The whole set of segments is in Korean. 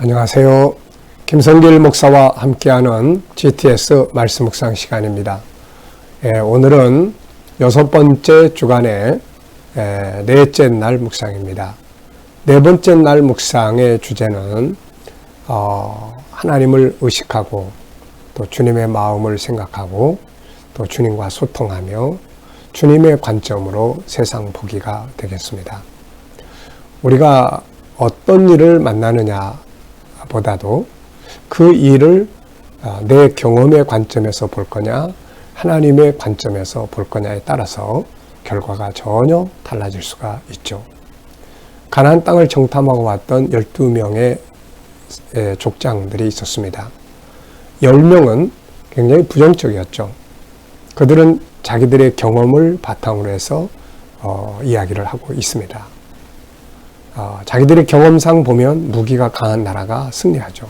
안녕하세요. 김성길 목사와 함께하는 GTS 말씀 묵상 시간입니다. 예, 오늘은 여섯 번째 주간의 예, 넷째 날 묵상입니다. 네 번째 날 묵상의 주제는 어, 하나님을 의식하고 또 주님의 마음을 생각하고 또 주님과 소통하며 주님의 관점으로 세상 보기가 되겠습니다. 우리가 어떤 일을 만나느냐 보다도 그 일을 아, 내 경험의 관점에서 볼 거냐, 하나님의 관점에서 볼 거냐에 따라서 결과가 전혀 달라질 수가 있죠. 가나안 땅을 정탐하고 왔던 12명의 족장들이 있었습니다. 10명은 굉장히 부정적이었죠. 그들은 자기들의 경험을 바탕으로 해서 어, 이야기를 하고 있습니다. 어, 자기들의 경험상 보면 무기가 강한 나라가 승리하죠.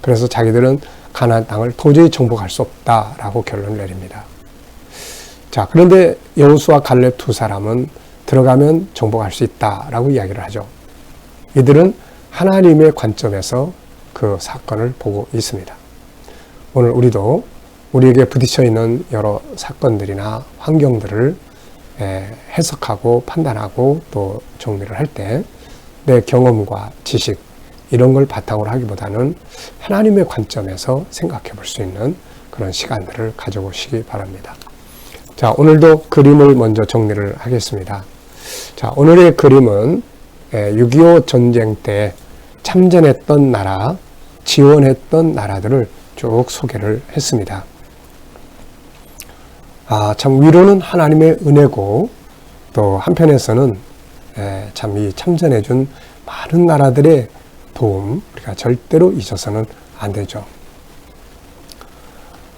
그래서 자기들은 가나안 땅을 도저히 정복할 수 없다라고 결론을 내립니다. 자, 그런데 여호수와 갈렙 두 사람은 들어가면 정복할 수 있다라고 이야기를 하죠. 이들은 하나님의 관점에서 그 사건을 보고 있습니다. 오늘 우리도 우리에게 부딪혀 있는 여러 사건들이나 환경들을 해석하고 판단하고 또 정리를 할 때 내 경험과 지식 이런 걸 바탕으로 하기보다는 하나님의 관점에서 생각해 볼 수 있는 그런 시간들을 가져보시기 바랍니다. 자, 오늘도 그림을 먼저 정리를 하겠습니다. 자, 오늘의 그림은 6.25 전쟁 때 참전했던 나라, 지원했던 나라들을 쭉 소개를 했습니다. 아, 참 위로는 하나님의 은혜고 또 한편에서는 참 이 참전해 준 많은 나라들의 도움 우리가 절대로 잊어서는 안 되죠.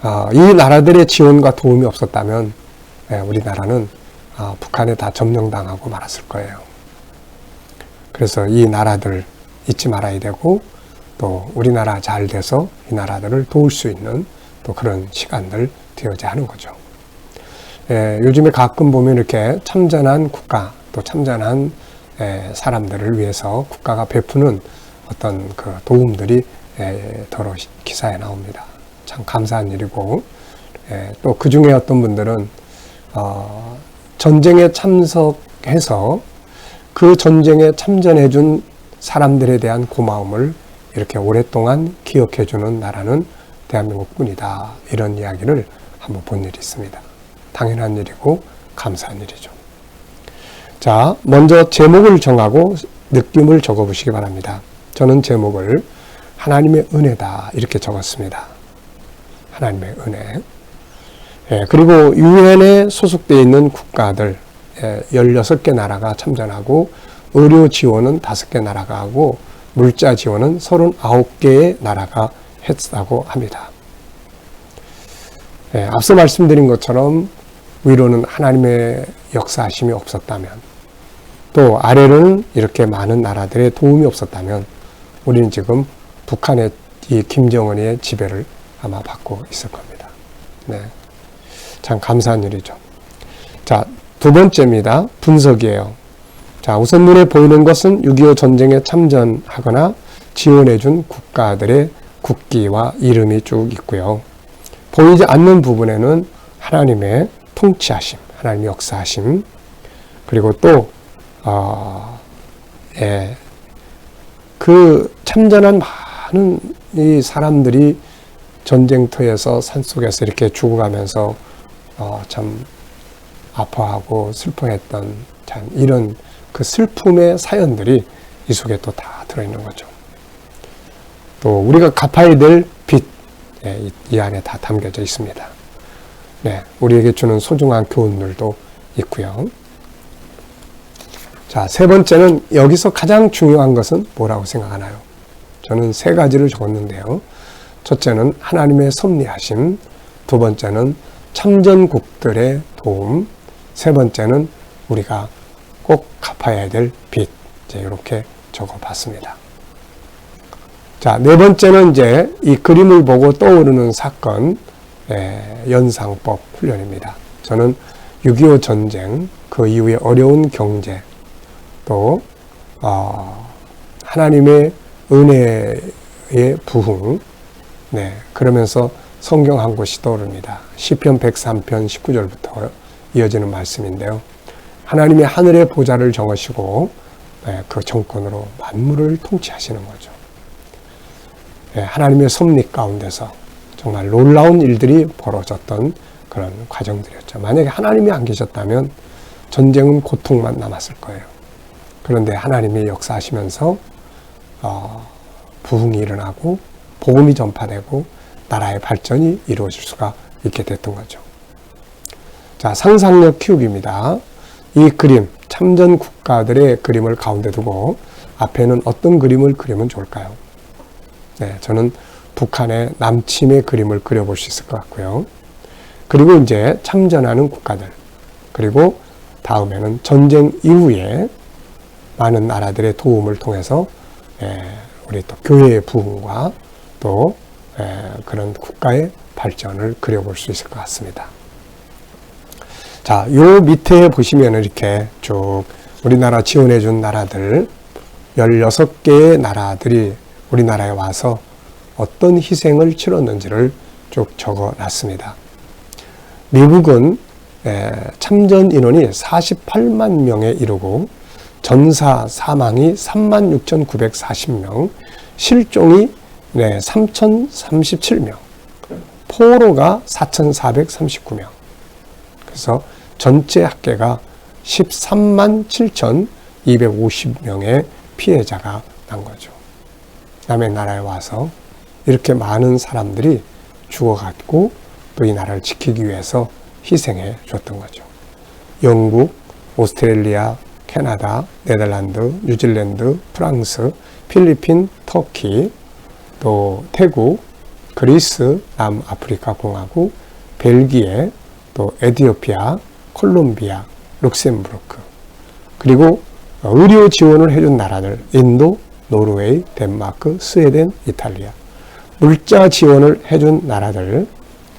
아, 이 나라들의 지원과 도움이 없었다면 우리나라는 아, 북한에 다 점령당하고 말았을 거예요. 그래서 이 나라들 잊지 말아야 되고 또 우리나라 잘 돼서 이 나라들을 도울 수 있는 또 그런 시간들 되어야 하는 거죠. 예, 요즘에 가끔 보면 이렇게 참전한 국가 또 참전한 예, 사람들을 위해서 국가가 베푸는 어떤 그 도움들이 예, 더러 기사에 나옵니다. 참 감사한 일이고 예, 또그 중에 어떤 분들은 어, 전쟁에 참석해서 그 전쟁에 참전해준 사람들에 대한 고마움을 이렇게 오랫동안 기억해주는 나라는 대한민국뿐이다. 이런 이야기를 한번 본 일이 있습니다. 당연한 일이고 감사한 일이죠. 자, 먼저 제목을 정하고 느낌을 적어 보시기 바랍니다. 저는 제목을 하나님의 은혜다 이렇게 적었습니다. 하나님의 은혜. 예, 그리고 유엔에 소속되어 있는 국가들 예, 16개 나라가 참전하고 의료 지원은 5개 나라가 하고 물자 지원은 39개의 나라가 했다고 합니다. 예, 앞서 말씀드린 것처럼 위로는 하나님의 역사하심이 없었다면 또 아래로는 이렇게 많은 나라들의 도움이 없었다면 우리는 지금 북한의 이 김정은의 지배를 아마 받고 있을 겁니다. 네. 참 감사한 일이죠. 자, 두 번째입니다. 분석이에요. 자, 우선 눈에 보이는 것은 6.25 전쟁에 참전하거나 지원해준 국가들의 국기와 이름이 쭉 있고요. 보이지 않는 부분에는 하나님의 통치하심, 하나님의 역사하심, 그리고 또, 어, 예, 그 참전한 많은 이 사람들이 전쟁터에서 산속에서 이렇게 죽어가면서 어, 참 아파하고 슬퍼했던 참 이런 그 슬픔의 사연들이 이 속에 또 다 들어있는 거죠. 또 우리가 갚아야 될 빚, 예, 이, 이 안에 다 담겨져 있습니다. 네, 우리에게 주는 소중한 교훈들도 있고요. 자, 세 번째는 여기서 가장 중요한 것은 뭐라고 생각하나요? 저는 세 가지를 적었는데요. 첫째는 하나님의 섭리하심, 두 번째는 참전국들의 도움, 세 번째는 우리가 꼭 갚아야 될 빚. 이제 이렇게 적어봤습니다. 자, 네 번째는 이제 이 그림을 보고 떠오르는 사건, 예, 연상법 훈련입니다. 저는 6.25 전쟁, 그 이후에 어려운 경제, 또, 어, 하나님의 은혜의 부흥. 네. 그러면서 성경 한 곳이 떠오릅니다. 시편 103편 19절부터 이어지는 말씀인데요. 하나님이 하늘의 보좌를 정하시고 네, 그 정권으로 만물을 통치하시는 거죠. 네, 하나님의 섭리 가운데서 정말 놀라운 일들이 벌어졌던 그런 과정들이었죠. 만약에 하나님이 안 계셨다면 전쟁은 고통만 남았을 거예요. 그런데 하나님이 역사하시면서 어, 부흥이 일어나고 복음이 전파되고 나라의 발전이 이루어질 수가 있게 됐던 거죠. 자, 상상력 키우기입니다. 이 그림, 참전 국가들의 그림을 가운데 두고 앞에는 어떤 그림을 그리면 좋을까요? 네, 저는 북한의 남침의 그림을 그려볼 수 있을 것 같고요. 그리고 이제 참전하는 국가들, 그리고 다음에는 전쟁 이후에 많은 나라들의 도움을 통해서 예, 우리 또 교회의 부흥과 또 예, 그런 국가의 발전을 그려볼 수 있을 것 같습니다. 자, 요 밑에 보시면 이렇게 쭉 우리나라 지원해 준 나라들 16개의 나라들이 우리나라에 와서 어떤 희생을 치렀는지를 쭉 적어 놨습니다. 미국은 참전 인원이 48만 명에 이르고 전사 사망이 36,940명, 실종이 네, 3,037명, 포로가 4,439명. 그래서 전체 학계가 13만 7,250명의 피해자가 난 거죠. 남의 나라에 와서 이렇게 많은 사람들이 죽어갔고 또 이 나라를 지키기 위해서 희생해 줬던 거죠. 영국, 오스트레일리아, 캐나다, 네덜란드, 뉴질랜드, 프랑스, 필리핀, 터키, 또 태국, 그리스, 남아프리카 공화국, 벨기에, 또 에티오피아, 콜롬비아, 룩셈부르크, 그리고 의료 지원을 해준 나라들 인도, 노르웨이, 덴마크, 스웨덴, 이탈리아, 물자 지원을 해준 나라들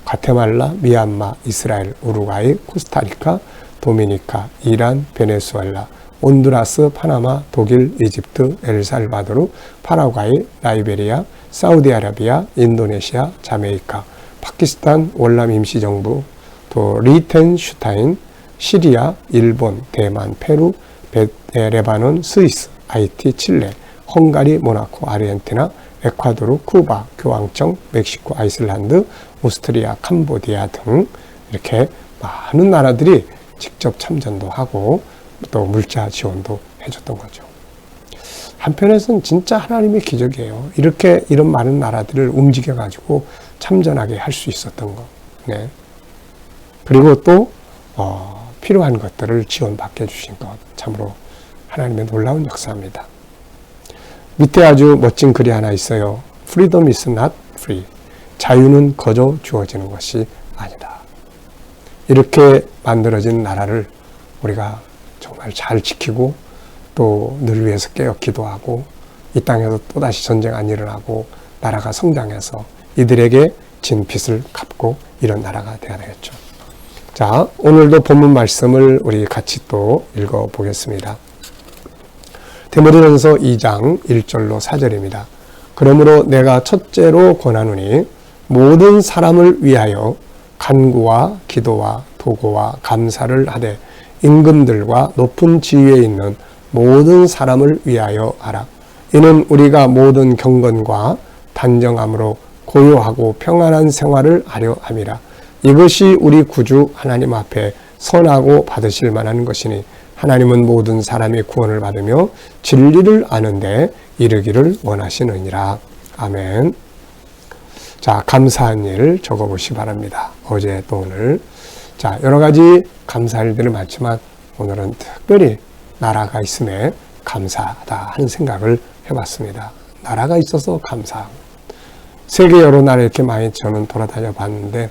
과테말라, 미얀마, 이스라엘, 우루과이, 코스타리카, 도미니카, 이란, 베네수엘라, 온두라스, 파나마, 독일, 이집트, 엘살바도르, 파라과이, 라이베리아, 사우디아라비아, 인도네시아, 자메이카, 파키스탄, 월남 임시정부, 또 리텐슈타인, 시리아, 일본, 대만, 페루, 베, 레바논, 스위스, 아이티, 칠레, 헝가리, 모나코, 아르헨티나, 에콰도르, 쿠바, 교황청, 멕시코, 아이슬란드, 오스트리아, 캄보디아 등 이렇게 많은 나라들이 직접 참전도 하고 또 물자 지원도 해줬던 거죠. 한편에서는 진짜 하나님의 기적이에요. 이렇게 이런 많은 나라들을 움직여가지고 참전하게 할 수 있었던 거. 네. 그리고 또 어, 필요한 것들을 지원받게 해주신 것. 참으로 하나님의 놀라운 역사입니다. 밑에 아주 멋진 글이 하나 있어요. Freedom is not free. 자유는 거저 주어지는 것이 아니다. 이렇게 만들어진 나라를 우리가 정말 잘 지키고 또 늘 위해서 깨어 기도하고 이 땅에서 또다시 전쟁 안 일어나고 나라가 성장해서 이들에게 진 빚을 갚고 이런 나라가 되어야 되겠죠. 자, 오늘도 본문 말씀을 우리 같이 또 읽어 보겠습니다. 데모리전서 2장 1절로 4절입니다. 그러므로 내가 첫째로 권하노니 모든 사람을 위하여 간구와 기도와 도고와 감사를 하되 임금들과 높은 지위에 있는 모든 사람을 위하여 하라. 이는 우리가 모든 경건과 단정함으로 고요하고 평안한 생활을 하려 함이라. 이것이 우리 구주 하나님 앞에 선하고 받으실 만한 것이니 하나님은 모든 사람이 구원을 받으며 진리를 아는데 이르기를 원하시느니라. 아멘. 자, 감사한 일 적어보시 바랍니다. 어제 또 오늘. 자, 여러 가지 감사할 일들은 많지만 오늘은 특별히 나라가 있음에 감사하다 하는 생각을 해봤습니다. 나라가 있어서 감사하고. 세계 여러 나라 이렇게 많이 저는 돌아다녀 봤는데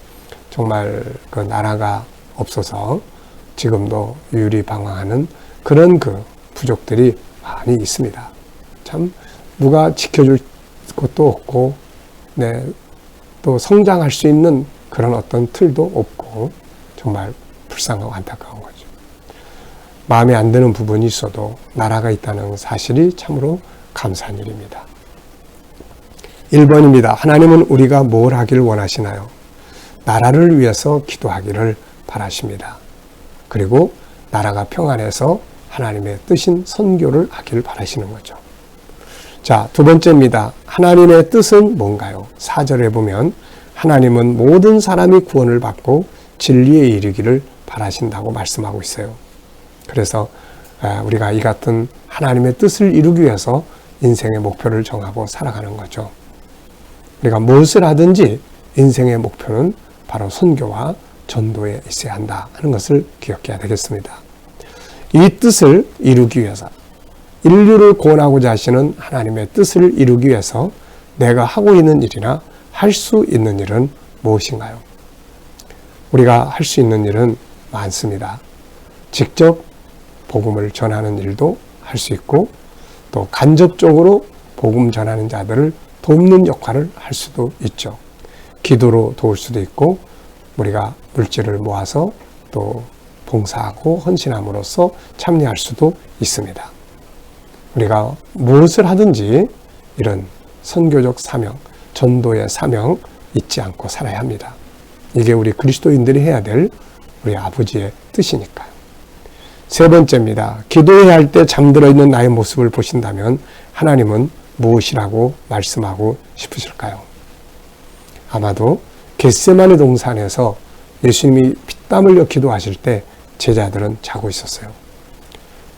정말 그 나라가 없어서 지금도 유리방황하는 그런 그 부족들이 많이 있습니다. 참 누가 지켜줄 것도 없고, 네, 또 성장할 수 있는 그런 어떤 틀도 없고 정말 불쌍하고 안타까운 거죠. 마음에 안 드는 부분이 있어도 나라가 있다는 사실이 참으로 감사한 일입니다. 1번입니다. 하나님은 우리가 뭘 하기를 원하시나요? 나라를 위해서 기도하기를 바라십니다. 그리고 나라가 평안해서 하나님의 뜻인 선교를 하기를 바라시는 거죠. 자, 두 번째입니다. 하나님의 뜻은 뭔가요? 4절에 보면 하나님은 모든 사람이 구원을 받고 진리에 이르기를 바라신다고 말씀하고 있어요. 그래서 아, 우리가 이 같은 하나님의 뜻을 이루기 위해서 인생의 목표를 정하고 살아가는 거죠. 우리가 무엇을 하든지 인생의 목표는 바로 선교와 전도에 있어야 한다 하는 것을 기억해야 되겠습니다. 이 뜻을 이루기 위해서 인류를 구원하고자 하시는 하나님의 뜻을 이루기 위해서 내가 하고 있는 일이나 할 수 있는 일은 무엇인가요? 우리가 할 수 있는 일은 많습니다. 직접 복음을 전하는 일도 할 수 있고 또 간접적으로 복음 전하는 자들을 돕는 역할을 할 수도 있죠. 기도로 도울 수도 있고 우리가 물질을 모아서 또 봉사하고 헌신함으로써 참여할 수도 있습니다. 우리가 무엇을 하든지 이런 선교적 사명, 전도의 사명 잊지 않고 살아야 합니다. 이게 우리 그리스도인들이 해야 될 우리 아버지의 뜻이니까요. 세 번째입니다. 기도해야 할 때 잠들어 있는 나의 모습을 보신다면 하나님은 무엇이라고 말씀하고 싶으실까요? 아마도 겟세마네 동산에서 예수님이 피땀 흘려 기도하실 때 제자들은 자고 있었어요.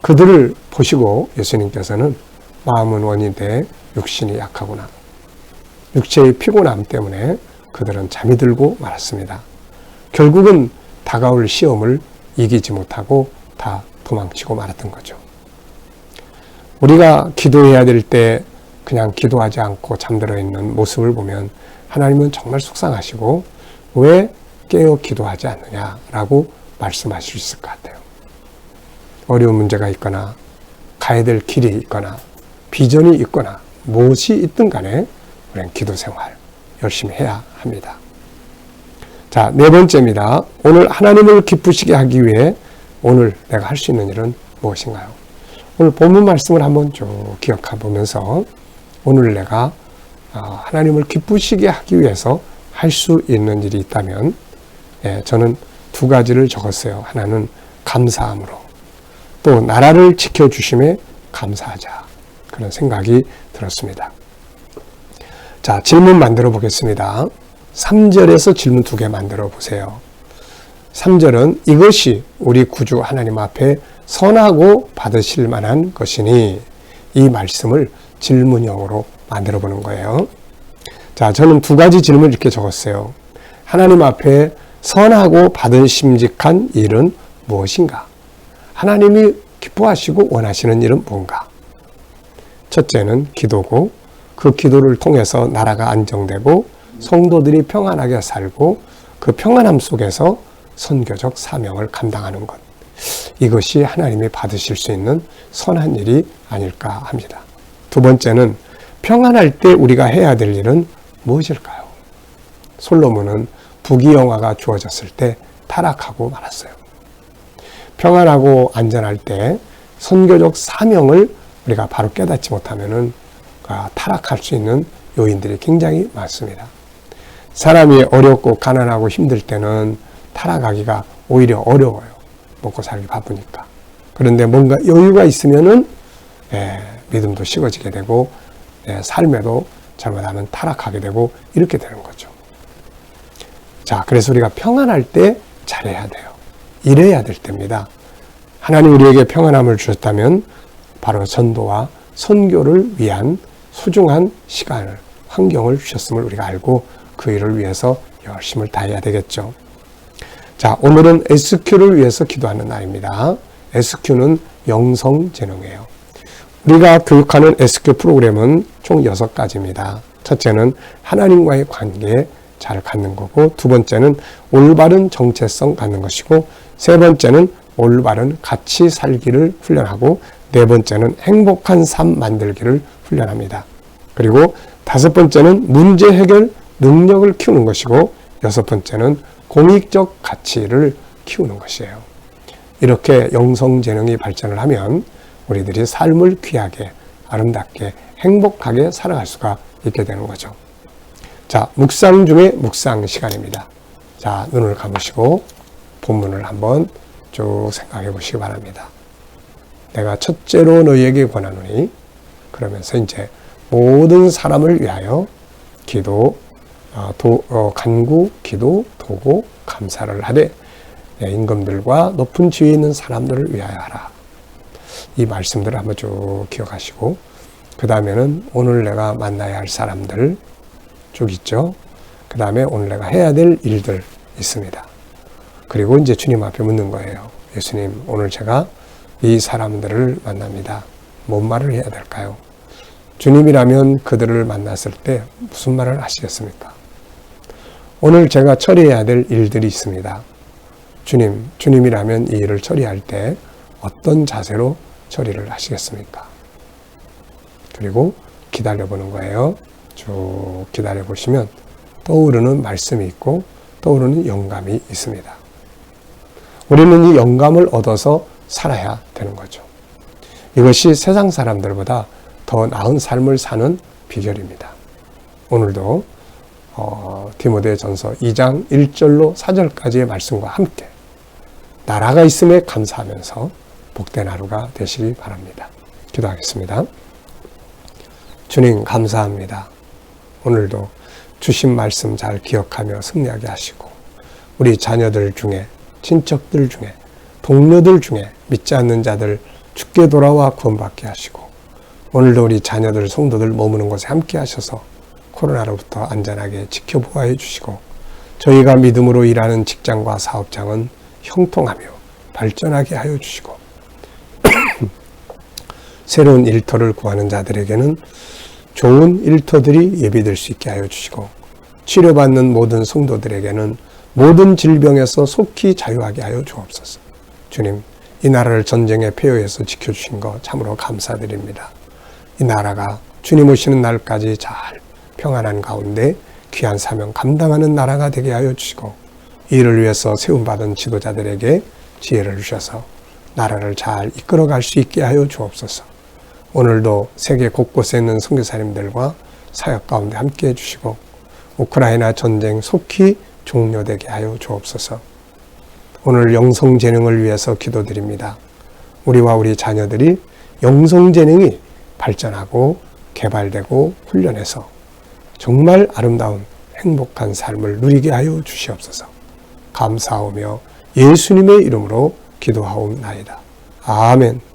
그들을 보시고 예수님께서는 마음은 원인데 육신이 약하구나. 육체의 피곤함 때문에 그들은 잠이 들고 말았습니다. 결국은 다가올 시험을 이기지 못하고 다 도망치고 말았던 거죠. 우리가 기도해야 될 때 그냥 기도하지 않고 잠들어 있는 모습을 보면 하나님은 정말 속상하시고 왜 깨어 기도하지 않느냐라고 말씀하실 수 있을 것 같아요. 어려운 문제가 있거나 가야 될 길이 있거나 비전이 있거나 무엇이 있든 간에 우리는 기도 생활 열심히 해야 합니다. 자, 네 번째입니다. 오늘 하나님을 기쁘시게 하기 위해 오늘 내가 할 수 있는 일은 무엇인가요? 오늘 본문 말씀을 한번 쭉 기억해 보면서 오늘 내가 어, 하나님을 기쁘시게 하기 위해서 할 수 있는 일이 있다면 예, 저는 두 가지를 적었어요. 하나는 감사함으로 또 나라를 지켜주심에 감사하자 그런 생각이 들었습니다. 자 질문 만들어 보겠습니다. 3절에서 질문 두 개 만들어 보세요. 3절은 이것이 우리 구주 하나님 앞에 선하고 받으실 만한 것이니 이 말씀을 질문형으로 만들어 보는 거예요. 자, 저는 두 가지 질문을 이렇게 적었어요. 하나님 앞에 선하고 받으심직한 일은 무엇인가? 하나님이 기뻐하시고 원하시는 일은 뭔가? 첫째는 기도고 그 기도를 통해서 나라가 안정되고 성도들이 평안하게 살고 그 평안함 속에서 선교적 사명을 감당하는 것. 이것이 하나님이 받으실 수 있는 선한 일이 아닐까 합니다. 두 번째는 평안할 때 우리가 해야 될 일은 무엇일까요? 솔로몬은 부귀영화가 주어졌을 때 타락하고 말았어요. 평안하고 안전할 때 선교적 사명을 우리가 바로 깨닫지 못하면은 아, 타락할 수 있는 요인들이 굉장히 많습니다. 사람이 어렵고 가난하고 힘들 때는 타락하기가 오히려 어려워요. 먹고 살기 바쁘니까. 그런데 뭔가 여유가 있으면은 예, 믿음도 식어지게 되고 예, 삶에도 잘못하면 타락하게 되고 이렇게 되는 거죠. 자, 그래서 우리가 평안할 때 잘해야 돼요. 이래야 될 때입니다. 하나님 우리에게 평안함을 주셨다면 바로 전도와 선교를 위한 소중한 시간을, 환경을 주셨음을 우리가 알고 그 일을 위해서 열심을 다해야 되겠죠. 자, 오늘은 SQ를 위해서 기도하는 날입니다. SQ는 영성재능이에요. 우리가 교육하는 SQ 프로그램은 총 6가지입니다. 첫째는 하나님과의 관계 잘 갖는 거고, 두 번째는 올바른 정체성 갖는 것이고, 세 번째는 올바른 가치 살기를 훈련하고, 네 번째는 행복한 삶 만들기를 훈련합니다. 그리고 다섯 번째는 문제 해결 능력을 키우는 것이고, 여섯 번째는 공익적 가치를 키우는 것이에요. 이렇게 영성 재능이 발전을 하면 우리들이 삶을 귀하게 아름답게 행복하게 살아갈 수가 있게 되는 거죠. 자, 묵상 중에 묵상 시간입니다. 자, 눈을 감으시고 본문을 한번 쭉 생각해 보시기 바랍니다. 내가 첫째로 너희에게 권하노니 그러면서 이제 모든 사람을 위하여 기도, 어, 도, 어, 간구, 기도, 도고, 감사를 하되 네, 임금들과 높은 지위에 있는 사람들을 위하여 하라. 이 말씀들을 한번 쭉 기억하시고 그 다음에는 오늘 내가 만나야 할 사람들 쭉 있죠. 그 다음에 오늘 내가 해야 될 일들 있습니다. 그리고 이제 주님 앞에 묻는 거예요. 예수님, 오늘 제가 이 사람들을 만납니다. 뭔 말을 해야 될까요? 주님이라면 그들을 만났을 때 무슨 말을 하시겠습니까? 오늘 제가 처리해야 될 일들이 있습니다. 주님, 주님이라면 이 일을 처리할 때 어떤 자세로 처리를 하시겠습니까? 그리고 기다려보는 거예요. 쭉 기다려보시면 떠오르는 말씀이 있고 떠오르는 영감이 있습니다. 우리는 이 영감을 얻어서 살아야 되는 거죠. 이것이 세상 사람들보다 더 나은 삶을 사는 비결입니다. 오늘도 어, 디모데 전서 2장 1절로 4절까지의 말씀과 함께 나라가 있음에 감사하면서 복된 하루가 되시기 바랍니다. 기도하겠습니다. 주님 감사합니다. 오늘도 주신 말씀 잘 기억하며 승리하게 하시고 우리 자녀들 중에 친척들 중에 동료들 중에 믿지 않는 자들 죽게 돌아와 구원받게 하시고 오늘도 우리 자녀들 성도들 머무는 곳에 함께 하셔서 코로나로부터 안전하게 지켜보아해 주시고 저희가 믿음으로 일하는 직장과 사업장은 형통하며 발전하게 하여 주시고 새로운 일터를 구하는 자들에게는 좋은 일터들이 예비될 수 있게 하여 주시고 치료받는 모든 성도들에게는 모든 질병에서 속히 자유하게 하여 주옵소서. 주님, 이 나라를 전쟁의 폐허에서 지켜주신 것 참으로 감사드립니다. 이 나라가 주님 오시는 날까지 잘 평안한 가운데 귀한 사명 감당하는 나라가 되게 하여 주시고 이를 위해서 세움받은 지도자들에게 지혜를 주셔서 나라를 잘 이끌어갈 수 있게 하여 주옵소서. 오늘도 세계 곳곳에 있는 선교사님들과 사역 가운데 함께 해주시고 우크라이나 전쟁 속히 종료되게 하여 주옵소서. 오늘 영성 재능을 위해서 기도드립니다. 우리와 우리 자녀들이 영성 재능이 발전하고 개발되고 훈련해서 정말 아름다운 행복한 삶을 누리게 하여 주시옵소서. 감사하며 예수님의 이름으로 기도하옵나이다. 아멘.